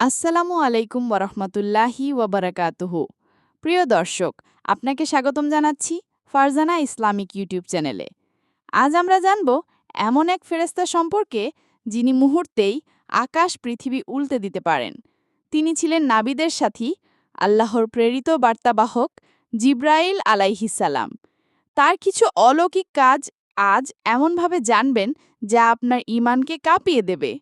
আসসালামু আলাইকুম ওরহমতুল্লাহি ওবরাকাতুহু প্রিয় দর্শক, আপনাকে স্বাগতম জানাচ্ছি ফারজানা ইসলামিক ইউটিউব চ্যানেলে। আজ আমরা জানব এমন এক ফেরেস্তা সম্পর্কে যিনি মুহূর্তেই আকাশ, পৃথিবী উল্টে দিতে পারেন। তিনি ছিলেন নাবিদের সাথী, আল্লাহর প্রেরিত বার্তাবাহক জিব্রাইল আলাইহিসাল্লাম তার কিছু অলৌকিক কাজ আজ এমনভাবে জানবেন যা আপনার ইমানকে কাঁপিয়ে দেবে।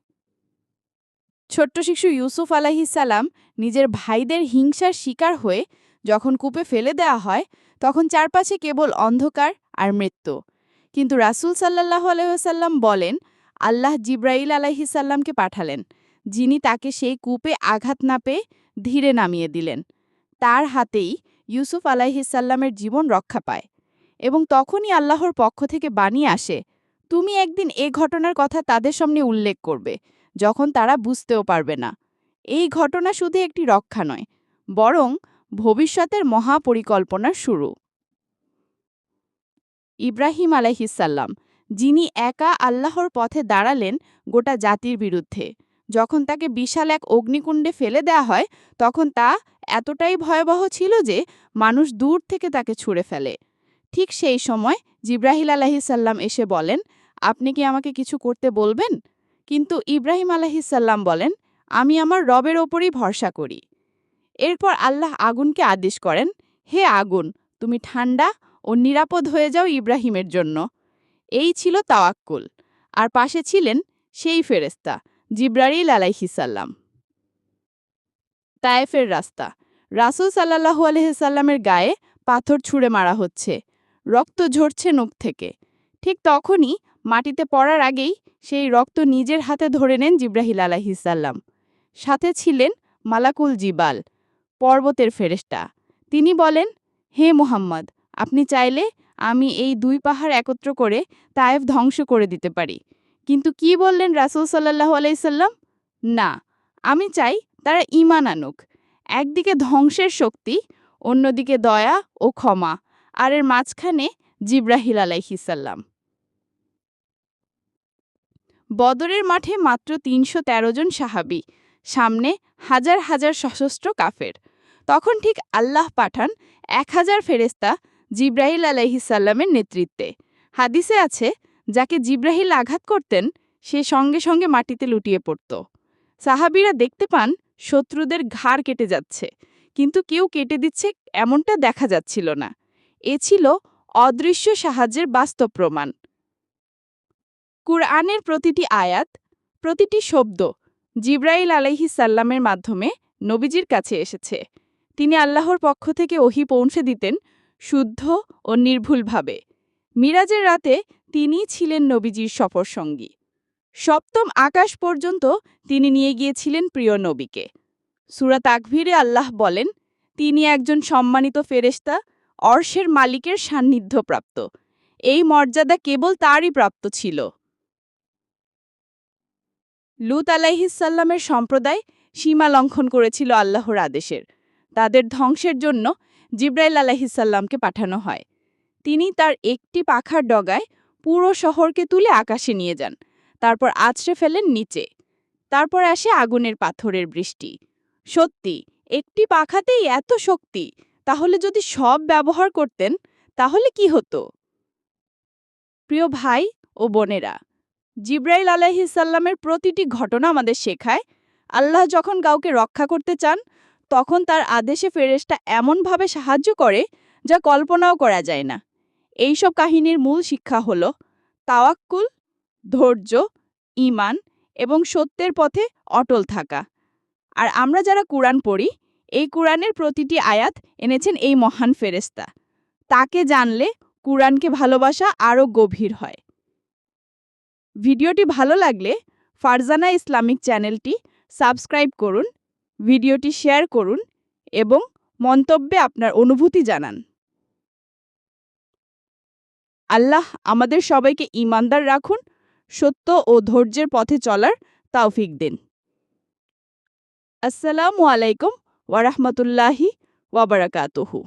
ছোট্ট শিশু ইউসুফ আলাহিসাল্লাম নিজের ভাইদের হিংসার শিকার হয়ে যখন কূপে ফেলে দেওয়া হয়, তখন চারপাশে কেবল অন্ধকার আর মৃত্যু। কিন্তু রাসুল সাল্লাহ আলহাম বলেন, আল্লাহ জিব্রাইল আলাহিসাল্লামকে পাঠালেন, যিনি তাকে সেই কূপে আঘাত না পেয়ে ধীরে নামিয়ে দিলেন। তার হাতেই ইউসুফ আলাহিসাল্লামের জীবন রক্ষা পায় এবং তখনই আল্লাহর পক্ষ থেকে বাণী আসে, তুমি একদিন এ ঘটনার কথা তাদের সামনে উল্লেখ করবে। যখন তারা বুঝতেও পারবে না। এই ঘটনা শুধু একটি রক্ষা নয়, বরং ভবিষ্যতের মহাপরিকল্পনার শুরু। ইব্রাহিম আলাইহিসাল্লাম যিনি একা আল্লাহর পথে দাঁড়ালেন গোটা জাতির বিরুদ্ধে, যখন তাকে বিশাল এক অগ্নিকুণ্ডে ফেলে দেয়া হয়, তখন তা এতটাই ভয়াবহ ছিল যে মানুষ দূর থেকে তাকে ছুঁড়ে ফেলে। ঠিক সেই সময় জিব্রাহিল আলাহিসাল্লাম এসে বলেন, আপনি কি আমাকে কিছু করতে বলবেন? কিন্তু ইব্রাহিম আলাহিসাল্লাম বলেন, আমি আমার রবের ওপরই ভরসা করি। এরপর আল্লাহ আগুনকে আদেশ করেন, হে আগুন, তুমি ঠান্ডা ও নিরাপদ হয়ে যাও ইব্রাহিমের জন্য। এই ছিল তাওয়াক্কুল। আর পাশে ছিলেন সেই ফেরেস্তা জিব্রারিল আলাইহিসাল্লাম তায়েফের রাস্তা। রাসুল সাল্লাহু আলহিসাল্লামের গায়ে পাথর ছুঁড়ে মারা হচ্ছে। রক্ত ঝরছে নখ থেকে। ঠিক তখনই মাটিতে পড়ার আগেই সেই রক্ত নিজের হাতে ধরে নেন জিব্রাহিল আলাহিসাল্লাম সাথে ছিলেন মালাকুল জিবাল, পর্বতের ফেরেস্টা তিনি বলেন, হে মুহাম্মদ, আপনি চাইলে আমি এই দুই পাহাড় একত্র করে তায়েফ ধ্বংস করে দিতে পারি। কিন্তু কি বললেন রাসুল সাল্লাহ আলাইসাল্লাম না, আমি চাই তারা ইমান আনুক। একদিকে ধ্বংসের শক্তি, অন্যদিকে দয়া ও ক্ষমা, আর এর মাঝখানে জিব্রাহিল আলাইহিসাল্লাম বদরের মাঠে মাত্র তিনশো তেরো জন সাহাবি, সামনে হাজার হাজার সশস্ত্র কাফের। তখন ঠিক আল্লাহ পাঠান এক হাজার ফেরেস্তা জিব্রাহিল আলাইহিসাল্লামের নেতৃত্বে। হাদিসে আছে, যাকে জিব্রাহিল আঘাত করতেন, সে সঙ্গে সঙ্গে মাটিতে লুটিয়ে পড়ত। সাহাবিরা দেখতে পান, শত্রুদের ঘাড় কেটে যাচ্ছে, কিন্তু কেউ কেটে দিচ্ছে এমনটা দেখা যাচ্ছিল না। এ ছিল অদৃশ্য সাহায্যের বাস্তব প্রমাণ। কুরআনের প্রতিটি আয়াত, প্রতিটি শব্দ জিব্রাইল আলাইহি সাল্লামের মাধ্যমে নবীজির কাছে এসেছে। তিনি আল্লাহর পক্ষ থেকে ওহি পৌঁছে দিতেন শুদ্ধ ও নির্ভুলভাবে। মিরাজের রাতে তিনি ছিলেন নবীজির সফর সঙ্গী। সপ্তম আকাশ পর্যন্ত তিনি নিয়ে গিয়েছিলেন প্রিয় নবীকে। সুরাত আকভিরে আল্লাহ বলেন, তিনি একজন সম্মানিত ফেরেস্তা অর্শের মালিকের সান্নিধ্যপ্রাপ্ত। এই মর্যাদা কেবল তারই প্রাপ্ত ছিল। লুত আলাইহিসাল্লামের সম্প্রদায় সীমা লঙ্ঘন করেছিল আল্লাহর আদেশের। তাদের ধ্বংসের জন্য জিব্রাইল আলাহিসাল্লামকে পাঠানো হয়। তিনি তার একটি পাখার ডগায় পুরো শহরকে তুলে আকাশে নিয়ে যান, তারপর আছড়ে ফেলেন নিচে। তারপর আসে আগুনের পাথরের বৃষ্টি। সত্যি, একটি পাখাতেই এত শক্তি, তাহলে যদি সব ব্যবহার করতেন, তাহলে কি হতো? প্রিয় ভাই ও বোনেরা জিব্রাইল আলাইহিসাল্লামের প্রতিটি ঘটনা আমাদের শেখায়। আল্লাহ যখন কাউকে রক্ষা করতে চান, তখন তার আদেশে ফেরেশতা এমনভাবে সাহায্য করে যা কল্পনাও করা যায় না। এইসব কাহিনীর মূল শিক্ষা হল তাওয়াক্কুল, ধৈর্য ইমান এবং সত্যের পথে অটল থাকা। আর আমরা যারা কোরআন পড়ি, এই কোরআনের প্রতিটি আয়াত এনেছেন এই মহান ফেরেস্তা তাকে জানলে কোরআনকে ভালোবাসা আরও গভীর হয়। ভিডিওটি ভালো লাগলে ফারজানা ইসলামিক চ্যানেলটি সাবস্ক্রাইব করুন, ভিডিওটি শেয়ার করুন এবং মন্তব্যে আপনার অনুভূতি জানান। আল্লাহ আমাদের সবাইকে ইমানদার রাখুন, সত্য ও ধৈর্যের পথে চলার তাওফিক দিন। আসসালামু আলাইকুম ওয়ারহমতুল্লাহি ওয়াবারাকাতুহু